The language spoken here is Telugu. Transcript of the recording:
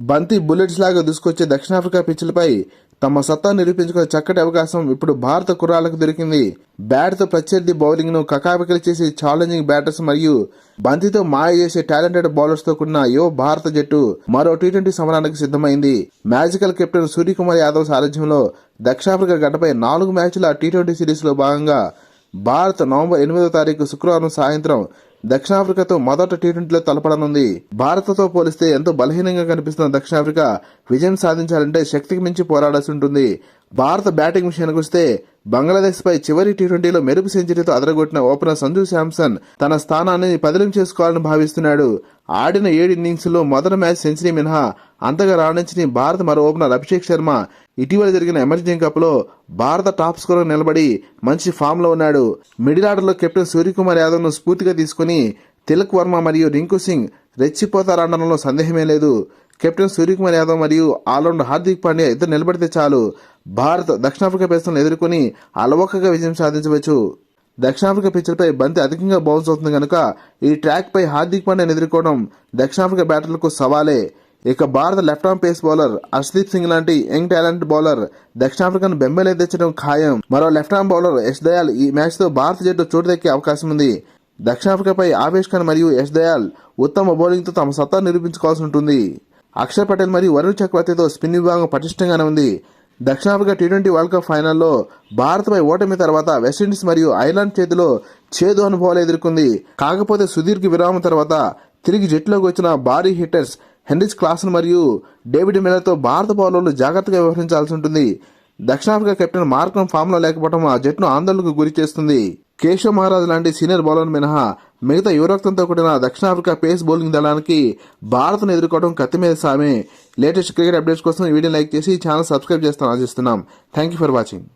బంతి బుల్లెట్స్ లాగా దూసుకొచ్చే దక్షిణాఫ్రికా పిచ్లపై తమ సత్తా నిరూపించుకునే చక్కటి అవకాశం ఇప్పుడు భారత కుర్రాలకు దొరికింది. బ్యాట్తో ప్రత్యర్థి బౌలింగ్ను కకాపికలు చేసే ఛాలెంజింగ్ బ్యాటర్స్ మరియు బంతితో మాయ చేసే టాలెంటెడ్ బౌలర్స్తో కూడిన యువ భారత జట్టు మరో టీ ట్వంటీ సమరానికి సిద్ధమైంది. మ్యాజికల్ కెప్టెన్ సూర్యకుమార్ యాదవ్ సారథ్యంలో దక్షిణాఫ్రికా గడ్డపై నాలుగు మ్యాచ్ల టీ ట్వంటీ సిరీస్లో భాగంగా భారత్ నవంబర్ ఎనిమిదో తారీఖు శుక్రవారం సాయంత్రం దక్షిణాఫ్రికాతో మొదట టీ ట్వంటీలో తలపడనుంది. భారత్తో పోలిస్తే ఎంతో బలహీనంగా కనిపిస్తున్న దక్షిణాఫ్రికా విజయం సాధించాలంటే శక్తికి మించి పోరాడాల్సి ఉంటుంది. భారత బ్యాటింగ్ విషయానికి వస్తే బంగ్లాదేశ్పై చివరి టీ ట్వంటీలో మెరుపు సెంచరీతో అదరగొట్టిన ఓపెనర్ సంజు శాంసన్ తన స్థానాన్ని పదిలం చేసుకోవాలని భావిస్తున్నాడు. ఆడిన ఏడు ఇన్నింగ్స్లో మొదటి మ్యాచ్ సెంచరీ మినహా అంతగా రాణించిన భారత మరో ఓపెనర్ అభిషేక్ శర్మ ఇటీవల జరిగిన ఎమర్జింగ్ కప్లో భారత టాప్ స్కోరర్ నిలబడి మంచి ఫామ్లో ఉన్నాడు. మిడిల్ ఆర్డర్లో కెప్టెన్ సూర్యకుమార్ యాదవ్ను స్ఫూర్తిగా తీసుకుని తిలక్ వర్మ మరియు రింకు సింగ్ రెచ్చిపోతారనడంలో సందేహమే లేదు. కెప్టెన్ సూర్యకుమార్ యాదవ్ మరియు ఆల్రౌండర్ హార్దిక్ పాండ్యా ఇద్దరు నిలబడితే చాలు. భారత్ దక్షిణాఫ్రికా పేసలను ఎదుర్కొని అలవోకగా విజయం సాధించవచ్చు. దక్షిణాఫ్రికా పిచ్లపై బంతి అధికంగా బౌన్స్ అవుతుంది కనుక ఈ ట్రాక్పై హార్దిక్ పాండ్యాను ఎదుర్కోవడం దక్షిణాఫ్రికా బ్యాటర్లకు సవాలే. ఇక భారత left arm pace bowler Arshdeep Singh లాంటి యంగ్ టాలెంట్ బౌలర్ దక్షిణాఫ్రికాను బెంబేలెత్తించడం ఖాయం. మరో left arm bowler Yash Dayal ఈ మ్యాచ్తో భారత జట్టు చోటు దక్కే అవకాశం ఉంది. దక్షిణాఫ్రికాపై ఆవేష్ ఖాన్ మరియు యశ్ దయాల్ ఉత్తమ బౌలింగ్తో తమ సత్తా నిరూపించుకోవాల్సి ఉంటుంది. అక్షర్ పటేల్ మరియు వరుణ్ చక్రవర్తితో స్పిన్ విభాగం పటిష్టంగానే ఉంది. దక్షిణాఫ్రికా టీ ట్వంటీ వరల్డ్ కప్ ఫైనల్లో భారత్పై ఓటమి తర్వాత వెస్టిండీస్ మరియు ఐర్లాండ్ చేతిలో చేదు అనుభవాలు ఎదుర్కొంది. కాకపోతే సుదీర్ఘ విరామం తర్వాత తిరిగి జట్టులోకి వచ్చిన భారీ హిట్టర్స్ హెన్రిచ్ క్లాసన్ మరియు డేవిడ్ మిల్లర్తో భారత బౌలర్లు జాగ్రత్తగా వ్యవహరించాల్సి ఉంటుంది. దక్షిణాఫ్రికా కెప్టెన్ మార్కం ఫామ్లో లేకపోవడం ఆ జట్టును ఆందోళనకు గురి చేస్తుంది కేశవ్ మహారాజ్ లాంటి సీనియర్ బౌలర్ మినహా మిగతా యువరక్తంతో కూడిన దక్షిణాఫ్రికా పేస్ బౌలింగ్ దళానికి భారత్ను ఎదుర్కోవడం కత్తి మీద సామే. లేటెస్ట్ క్రికెట్ అప్డేట్స్ కోసం ఈ వీడియో లైక్ చేసి ఛానల్ సబ్స్క్రైబ్ చేస్తాను ఆశిస్తున్నాం. Thank you for watching.